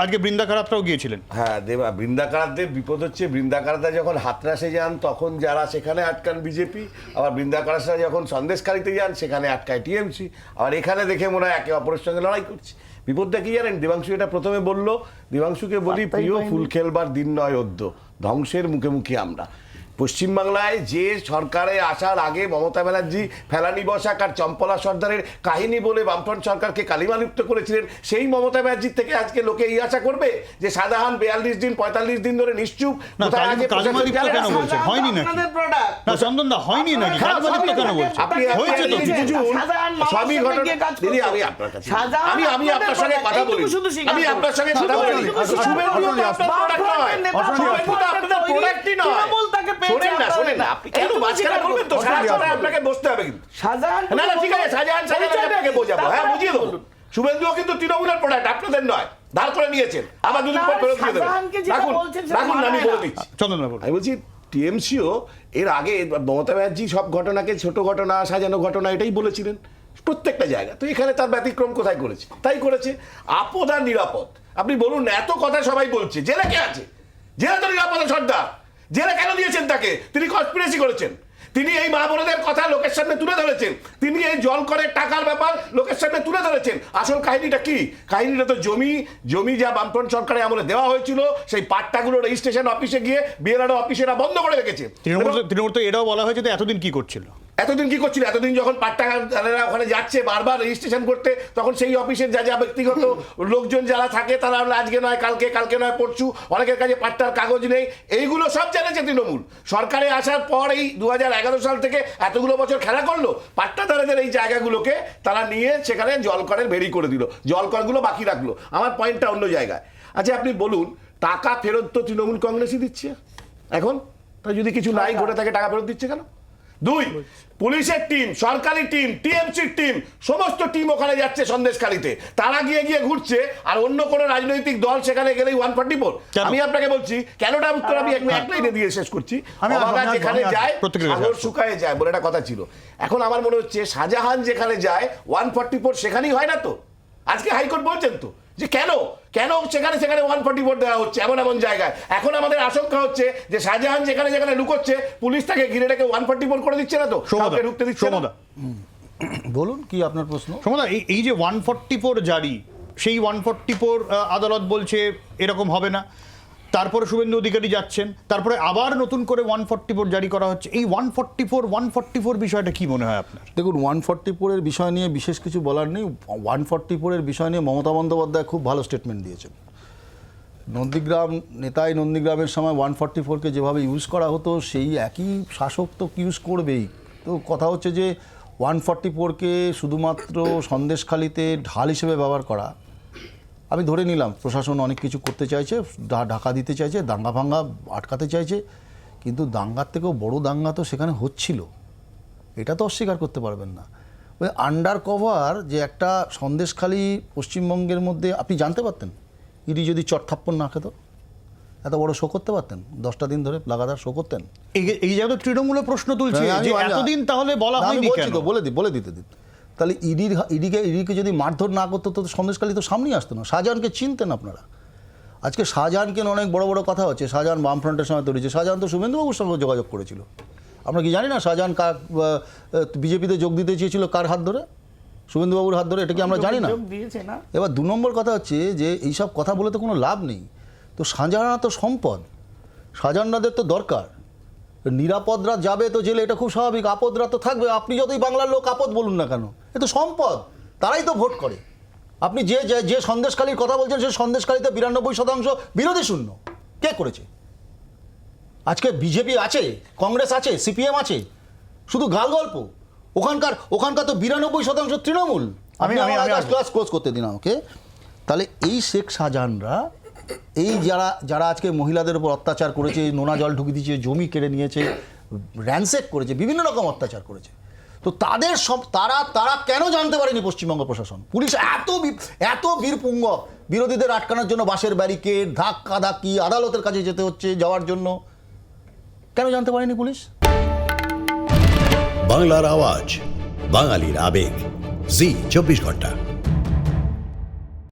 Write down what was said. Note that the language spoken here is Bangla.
আজকে বৃন্দাকারাতটাও গিয়েছিলেন। হ্যাঁ দেবা বৃন্দাকারাদের বিপদ হচ্ছে বৃন্দাকারাতা যখন হাতরাসে যান তখন যারা সেখানে আটকান বিজেপি আবার বৃন্দাকারাসরা যখন সন্দেশকারীতে যান সেখানে আটকায় টিএমসি। আবার এখানে দেখে মনে হয় একে অপরের সঙ্গে লড়াই করছে। বিপদটা কি জানেন? দেবাংশু এটা প্রথমে বলল দেবাংশুকে বলি প্রিয় ফুল খেলবার দিন নয় অদ্য। ধ্বংসের মুখে মুখে আমরা। পশ্চিমবাংলায় যে সরকারে আসার আগে মমতা ব্যানার্জি ফেলানি বসাক আর চম্পলা সর্দারের কাহিনী বলে বামফ্রন্ট সরকারকে কালিমালিপ্ত করেছিলেন সেই মমতা ব্যানার্জির থেকে আজকে লোকে এই আশা করবে যে শাহজাহান বিয়াল্লিশ দিন পঁয়তাল্লিশ দিন ধরে নিশ্চুপ হ্যাঁ। আমি আপনার আমি আপনার সঙ্গে কথা বলি। আমি আপনার সঙ্গে কথা বলি। শুভেন্দু। আপনার বামফ্রন্টের নয়। শোনেন না শোনেন না। আপনি কেন মাঝখানে বলবেন তো? সারা নেই। আপনাকে বসতে হবে কিন্তু। শাহজাহান না না ঠিক আছে শাহজাহান শাহজাহান আপনাকে বোঝাবো। হ্যাঁ বুঝিয়ে দেবো। শুভেন্দুও কিন্তু তৃণমূলের প্রোডাক্ট আপনাদের নয়। ধার করে নিয়েছেন। আবার দুদিন পর ফেরত দিয়ে দেবেন। রাখুন রাখুন আমি বলে দিচ্ছি। চন্দন আমি বলছি টিএমসিও এর আগে মমতা ব্যানার্জি সব ঘটনাকে ছোট ঘটনা সাজানো ঘটনা এটাই বলেছিলেন প্রত্যেকটা জায়গা তো এখানে তার ব্যতিক্রম কোথায় করেছে? তাই করেছে আপদ আর নিরাপদ। আপনি বলুন এত কথা সবাই বলছে। জেলে কে আছে? জেলে তো নিরাপদ সর্দার। জেলে কেন দিয়েছেন তাকে? তিনি কনস্পিরেসি করেছেন। তিনি এই মা বোনদের কথা লোকের সামনে তুলে ধরেছেন। তিনি এই জল করে টাকার ব্যাপার লোকের সামনে তুলে ধরেছেন। আসল কাহিনীটা কি? কাহিনীটা তো জমি জমি যা বামফ্রন্ট সরকারের আমলে দেওয়া হয়েছিল সেই পাট্টাগুলো রেজিস্ট্রেশন অফিসে গিয়ে বিএলআরও অফিসেরা বন্ধ করে রেখেছে। তৃণমূল তৃণমূল তো এটাও বলা হয়েছে যে এতদিন কি করছিল? এতদিন কি করছিল? এতদিন যখন পাট্টাগারেরা ওখানে যাচ্ছে বারবার রেজিস্ট্রেশন করতে তখন সেই অফিসের যা যা ব্যক্তিগত লোকজন যারা থাকে তারা আজকে নয় কালকে কালকে নয় পরশু। অনেকের কাছে পাট্টার কাগজ নেই। এইগুলো সব জেনেছে তৃণমূল। সরকারে আসার পর এই দু হাজার এগারো সাল থেকে এতগুলো বছর খেলা করল। পাট্টাদারেদের এই জায়গাগুলোকে তারা নিয়ে সেখানে জলকরের ভেরি করে দিল। জলকরগুলো বাকি রাখল। আমার পয়েন্টটা অন্য জায়গায়। আচ্ছা আপনি বলুন টাকা ফেরত তো তৃণমূল কংগ্রেসই দিচ্ছে? এখন? তা যদি কিছু নাই ঘটে থাকে টাকা ফেরত দিচ্ছে কেন? দুই পুলিশের টিম সরকারি টিম টিএমসির টিম সমস্ত টিম ওখানে যাচ্ছে সন্দেশকারীতে তারা গিয়ে গিয়ে ঘুরছে আর অন্য কোনো রাজনৈতিক দল সেখানে গেলেই ওয়ান ফর্টি ফোর আমি আপনাকে বলছি কেনটা উত্তর আমি এক লাইনে দিয়ে শেষ করছি? অবাগা যেখানে যায় সাগর শুকায় যায় বলে একটা কথা ছিল। এখন আমার মনে হচ্ছে শাহজাহান যেখানে যায় ওয়ান ফর্টি ফোর সেখানেই হয় না তো? আজকে হাইকোর্ট বলছেন তো? যে কেন? কেন সেখানে সেখানে ওয়ান ফর্টি ফোর দেওয়া হচ্ছে? এমন এমন জায়গায়। এখন আমাদের আশঙ্কা হচ্ছে যে শাহজাহান যেখানে যেখানে লুকোচ্ছে পুলিশ তাকে ঘিরে রেখে ওয়ান ফর্টি ফোর করে দিচ্ছে না তো? কাউকে ঢুকতে দিচ্ছে না? বলুন কি আপনার প্রশ্ন? সমদা এই এই যে ওয়ান ফর্টি ফোর জারি সেই ওয়ান ফর্টি ফোর আদালত বলছে এরকম হবে না। তারপরে শুভেন্দু অধিকারী যাচ্ছেন, তারপরে আবার নতুন করে ওয়ান ফর্টি ফোর জারি করা হচ্ছে। এই one forty four one forty four বিষয়টা কী মনে হয় আপনার? দেখুন ওয়ান ফর্টি ফোরের বিষয় নিয়ে বিশেষ কিছু বলার নেই। ওয়ান ফর্টি ফোরের বিষয় নিয়ে মমতা বন্দ্যোপাধ্যায় খুব ভালো স্টেটমেন্ট দিয়েছেন। নন্দীগ্রাম নেতাই নন্দীগ্রামের সময় ওয়ান ফর্টি ফোরকে যেভাবে ইউজ করা হতো, সেই একই শাসক তো ইউজ করবেই। তো কথা হচ্ছে যে ওয়ান ফর্টি ফোরকে শুধুমাত্র সন্দেশখালিতে ঢাল হিসেবে ব্যবহার করা আমি ধরে নিলাম প্রশাসন অনেক কিছু করতে চাইছে ঢাকা দিতে চাইছে দাঙ্গা ভাঙ্গা আটকাতে চাইছে কিন্তু দাঙ্গার থেকেও বড় দাঙ্গা তো সেখানে হচ্ছিল। এটা তো অস্বীকার করতে পারবেন না। ওই আন্ডার কভার যে একটা সন্দেশখালি পশ্চিমবঙ্গের মধ্যে আপনি জানতে পারতেন? ইডি যদি চটথাপ্পর না খেত এত বড় শো করতে পারতেন? দশটা দিন ধরে লাগাতার শো করতেন? এই এই জায়গায় তৃণমূলে প্রশ্ন তুলছে এতদিন তাহলে বলা হয়নি তো বলে দি বলে দিতে দিন তাহলে ইডির ইডিকে ইডিকে যদি মারধর না করতো তো সন্দেশখালী তো সামনেই আসতো না। শাহজাহানকে চিনতেন আপনারা। আজকে শাহজাহানকে অনেক বড় বড় কথা হচ্ছে। শাহজাহান বামফ্রন্টের সময় তৈরি হয়েছে। শাহজাহান তো শুভেন্দুবাবুর সঙ্গে যোগাযোগ করেছিল। আমরা কি জানি না শাহজাহান কার বিজেপিতে যোগ দিতে চেয়েছিল কার হাত ধরে? শুভেন্দুবাবুর হাত ধরে এটা কি আমরা জানি না। এবার দু নম্বর কথা হচ্ছে যে এইসব কথা বলে তো কোনো লাভ নেই। তো শাহজাহানা তো সম্পদ। শাহজাহানাদের তো দরকার। নিরাপদরা যাবে তো জেলে এটা খুব স্বাভাবিক। আপদরা তো থাকবে। আপনি যতই বাংলার লোক আপদ বলুন না কেন এ তো সম্পদ। তারাই তো ভোট করে। আপনি যে যে- যে সন্দেশকালীর কথা বলছেন সেই সন্দেশকালীতে বিরানব্বই শতাংশ বিরোধী শূন্য। কে করেছে? আজকে বিজেপি আছে কংগ্রেস আছে সিপিএম আছে শুধু গাল গল্প ওখানকার ওখানকার তো বিরানব্বই শতাংশ তৃণমূল। আমি। ক্লাস ক্লোজ করতে দিন আমাকে তাহলে এই শেখ শাহজাহানরা এই যারা যারা আজকে মহিলাদের উপর অত্যাচার করেছে নোনা জল ঢুকিয়ে দিয়েছে, জমি কেড়ে নিয়েছে র্যানসেক করেছে, বিভিন্ন রকম অত্যাচার করেছে, তো তাদের সব, তারা তারা কেন জানতে পারেনি পশ্চিমবঙ্গ প্রশাসন? পুলিশ এত এত বীরপুঙ্গ, বিরোধীদের আটকানোর জন্য বাসের ব্যারিকেড ধাক্কা ধাক্কি আদালতের কাছে যেতে হচ্ছে যাওয়ার জন্য। কেন জানতে পারেনি পুলিশ? বাংলার আওয়াজ, বাঙালির আবেগ, জি, চব্বিশ ঘণ্টা।